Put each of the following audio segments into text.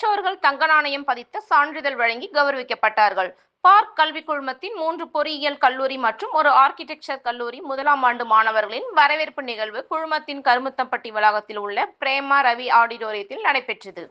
பெற்றோர்கள் தங்க நாணயம் பதித்த சான்றிதழ் வழங்கி கௌரவிக்கப்பட்டார்கள். பார்க் கல்வி குழுமத்தின் மூன்று பொறியியல் கல்லூரி மற்றும் ஒரு ஆர்கிடெக்சர் கல்லூரி முதலாம் ஆண்டு மாணவர்களின் வரவேற்பு நிகழ்வு குழுமத்தின் கருமுத்தம்பட்டி வளாகத்தில் உள்ள பிரேமா ரவி ஆடிட்டோரியத்தில் நடைபெற்றது.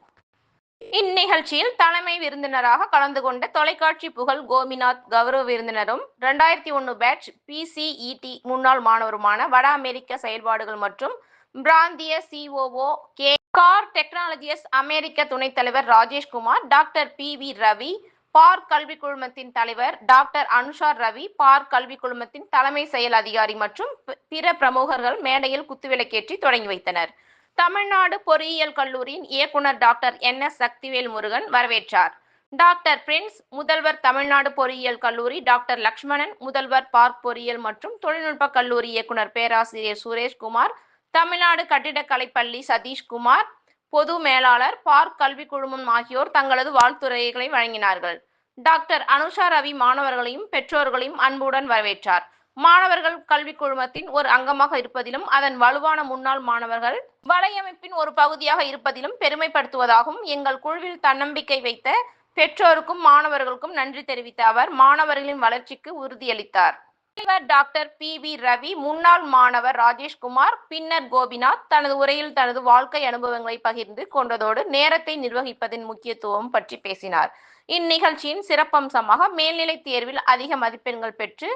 இந்நிகழ்ச்சியில் தலைமை விருந்தினராக கலந்து கொண்ட தொலைக்காட்சி புகழ் கோபிநாத் கௌரவ விருந்தினரும் இரண்டாயிரத்தி ஒன்று பேட்ச் பிசிஇடி முன்னாள் மாணவருமான வட அமெரிக்க செயல்பாடுகள் மற்றும் பிராந்திய சிஓஓ கே கார் டெக்னாலஜியஸ் அமெரிக்க துணைத் தலைவர் Rajeshkumar doctor P V Ravi park கல்வி குழுமத்தின் தலைவர் டாக்டர் அனுஷார் ரவி பார்க் கல்வி குழுமத்தின் தலைமை செயல் அதிகாரி மற்றும் பிற பிரமுகர்கள் மேடையில் குத்துவிளக்கேற்றி தொடங்கி வைத்தனர். தமிழ்நாடு பொறியியல் கல்லூரியின் இயக்குனர் doctor N S Sakthivel Murugan வரவேற்றார். டாக்டர் பிரின்ஸ் முதல்வர் தமிழ்நாடு பொறியியல் கல்லூரி டாக்டர் லக்ஷ்மணன் முதல்வர் பார்க் பொறியியல் மற்றும் தொழில்நுட்ப கல்லூரி இயக்குனர் பேராசிரியர் சுரேஷ்குமார் தமிழ்நாடு கட்டிடக்கலை பள்ளி சதீஷ்குமார் பொது மேலாளர் பார்க் கல்வி குழுமம் ஆகியோர் தங்களது வாழ்த்துரைகளை வழங்கினார்கள். டாக்டர் அனுஷா ரவி மாணவர்களையும் பெற்றோர்களையும் அன்புடன் வரவேற்றார். மாணவர்கள் கல்வி குழுமத்தின் ஒரு அங்கமாக இருப்பதிலும் அதன் வலுவான முன்னாள் மாணவர்கள் வலையமைப்பின் ஒரு பகுதியாக இருப்பதிலும் பெருமைப்படுத்துவதாகவும் எங்கள் குழுவில் தன்னம்பிக்கை வைத்த பெற்றோருக்கும் மாணவர்களுக்கும் நன்றி தெரிவித்த அவர் மாணவர்களின் வளர்ச்சிக்கு உறுதியளித்தார். முதல்வர் டாக்டர் பி வி ரவி முன்னாள் மாணவர் ராஜேஷ்குமார் பின்னர் கோபிநாத் தனது உரையில் தனது வாழ்க்கை அனுபவங்களை பகிர்ந்து கொண்டதோடு நேரத்தை நிர்வகிப்பதின் முக்கியத்துவம் பற்றி பேசினார். இந்நிகழ்ச்சியின் சிறப்பம்சமாக மேல்நிலை தேர்வில் அதிக மதிப்பெண்கள் பெற்று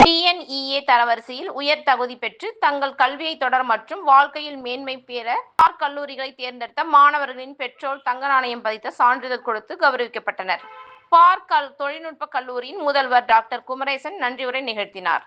டிஎன்இஏ தரவரிசையில் உயர் தகுதி பெற்று தங்கள் கல்வியை தொடர் மற்றும் வாழ்க்கையில் மேன்மை பெற ஆர் கல்லூரிகளை தேர்ந்தெடுத்த மாணவர்களின் பெற்றோர் தங்க நாணயம் பதித்த சான்றிதழ் கொடுத்து கௌரவிக்கப்பட்டனர். பார்க் தொழில்நுட்ப கல்லூரியின் முதல்வர் டாக்டர் குமரேசன் நன்றியுரை நிகழ்த்தினார்.